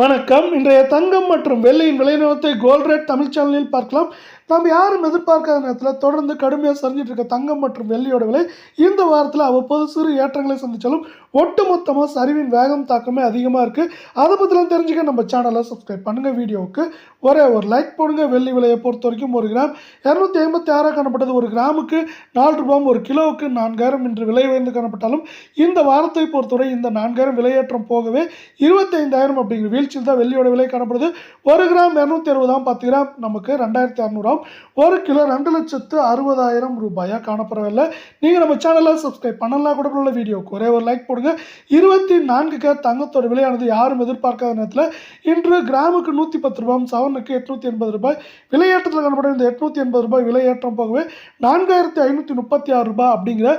வணக்கம். இன்றைய தங்கம் மற்றும் வெள்ளியின் விலை நிலவரத்தை கோல்ட் ரேட் தமிழ் சேனலில் பார்க்கலாம். நாம் யாரும் எதிர்பார்க்காத நேரத்தில் தொடர்ந்து கடுமையாக சரிஞ்சிட்டு இருக்க தங்கம் மற்றும் வெள்ளியோட விலை இந்த வாரத்தில் அவ்வப்போது சிறு ஏற்றங்களை சந்தித்தாலும் ஒட்டுமொத்தமாக சரிவின் வேகம் தாக்கமே அதிகமாக இருக்குது அதை பற்றிலாம் தெரிஞ்சுக்க நம்ம சேனலை சப்ஸ்கிரைப் பண்ணுங்கள் வீடியோவுக்கு ஒரே ஒரு லைக் போடுங்க. வெள்ளி விலையை பொறுத்த வரைக்கும் ஒரு கிராம் இரநூத்தி ஐம்பத்தி ஆறாக காணப்பட்டது. ஒரு கிராமுக்கு நாலு ரூபாயும் ஒரு கிலோவுக்கு நான்காயிரம் என்று விலை உயர்ந்து காணப்பட்டாலும் இந்த வாரத்தை பொறுத்தவரை இந்த நான்காயிரம் விலையேற்றம் போகவே இருபத்தைந்தாயிரம் அப்படிங்கிற வீழ்ச்சியில் தான் வெள்ளியோட விலை காணப்படுது. ஒரு கிராம் இரநூத்தி அறுபதாம் பத்து கிராம் நமக்கு ரெண்டாயிரத்தி அறநூறாம். ஒரு கிலோ ரெண்டு லட்சத்து அறுபதாயிரம் ரூபாயாக காணப்படவில்லை. நீங்கள் நம்ம சேனலில் சப்ஸ்கிரைப் பண்ணலாம். கூட உள்ள வீடியோவுக்கு ஒரே ஒரு லைக் போடுங்க. இருபத்தி நான்கு கேர் தங்கத்தோட விலையானது யாரும் எதிர்பார்க்காத நேரத்தில் இன்று கிராமுக்கு நூற்றி பத்து ரூபாய் சவனுக்கு எட்நூற்றி எண்பது ரூபாய். விலையேற்றத்தில் காணப்படும் இந்த எட்நூற்றி எண்பது ரூபாய் விலையேற்றம் போகவே நான்காயிரத்தி ஐநூற்றி முப்பத்தி ஆறு ரூபாய் அப்படிங்கிற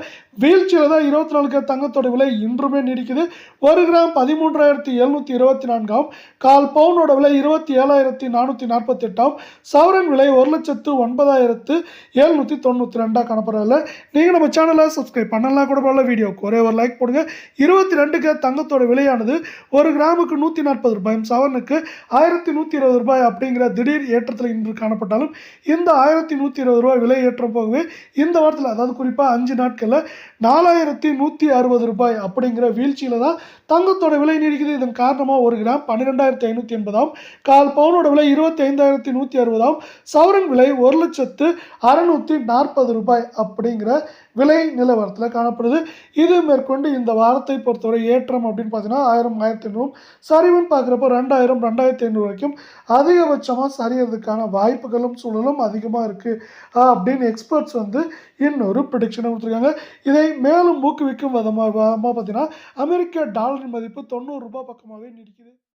வீழ்ச்சியில் தான் இருபத்தி நாலு கேர் தங்கத்தோட விலை இன்றுமே நீடிக்குது. ஒரு கிராம் பதிமூன்றாயிரத்தி எழுநூற்றி இருபத்தி நான்காம். கால் பவுனோட விலை இருபத்தி ஏழாயிரத்தி நானூற்றி நாற்பத்தி எட்டாம் சவரன் விலை ஒரு லட்சத்து ஒன்பதாயிரத்து எழுநூற்றி தொண்ணூற்றி ரெண்டாக காணப்படுறதில்ல நீங்கள் நம்ம சேனலை சப்ஸ்கிரைப் பண்ணலாம் கூட பரவாயில்ல வீடியோக்கு ஒரே ஒரு லைக் போடுங்க. இருபத்தி ரெண்டுக்கு தங்கத்தோட விலையானது ஒரு கிராமுக்கு நூற்றி நாற்பது ரூபாயும் சவரனுக்கு ஆயிரத்தி நூற்றி இருபது ரூபாய் அப்படிங்கிற திடீர் ஏற்றத்தில் இன்று காணப்பட்டாலும் இந்த ஆயிரத்தி நூற்றி இருபது ரூபாய் விலை ஏற்றம் போகவே இந்த வாரத்தில் அதாவது குறிப்பாக அஞ்சு நாட்களில் நாலாயிரத்தி நூற்றி அறுபது ரூபாய் அப்படிங்கிற வீழ்ச்சியில் தான் தங்கத்தோட விலை நீடிக்குது. இதன் காரணமாக ஒரு கிராம் பன்னிரெண்டாயிரத்தி ஐநூற்றி எண்பதாம் கால் பவுனோட விலை இருபத்தி ஐந்தாயிரத்தி நூற்றி அறுபதாம் சவரன் விலை ஒரு லட்சத்து அறநூற்றி நாற்பது ரூபாய் அப்படிங்கிற விலை நிலவரத்தில் காணப்படுது. இது மேற்கொண்டு இந்த வாரத்தை பொறுத்தவரை ஏற்றம் அப்படின்னு பார்த்தீங்கன்னா ஆயிரம் ஆயிரத்தி ஐநூறு சரிவுன்னு பார்க்குறப்போ ரெண்டாயிரம் ரெண்டாயிரத்தி ஐநூறு வரைக்கும் அதிகபட்சமாக சரியறதுக்கான வாய்ப்புகளும் சூழலும் அதிகமாக இருக்குது அப்படின்னு எக்ஸ்பர்ட்ஸ் வந்து இன்னொரு ப்ரிடிக்ஷனை கொடுத்துருக்காங்க. இதை மேலும் ஊக்குவிக்கும் விதமாக பார்த்தீங்கன்னா அமெரிக்க டாலரின் மதிப்பு தொண்ணூறு ரூபாய் பக்கமாகவே நீடிக்குது.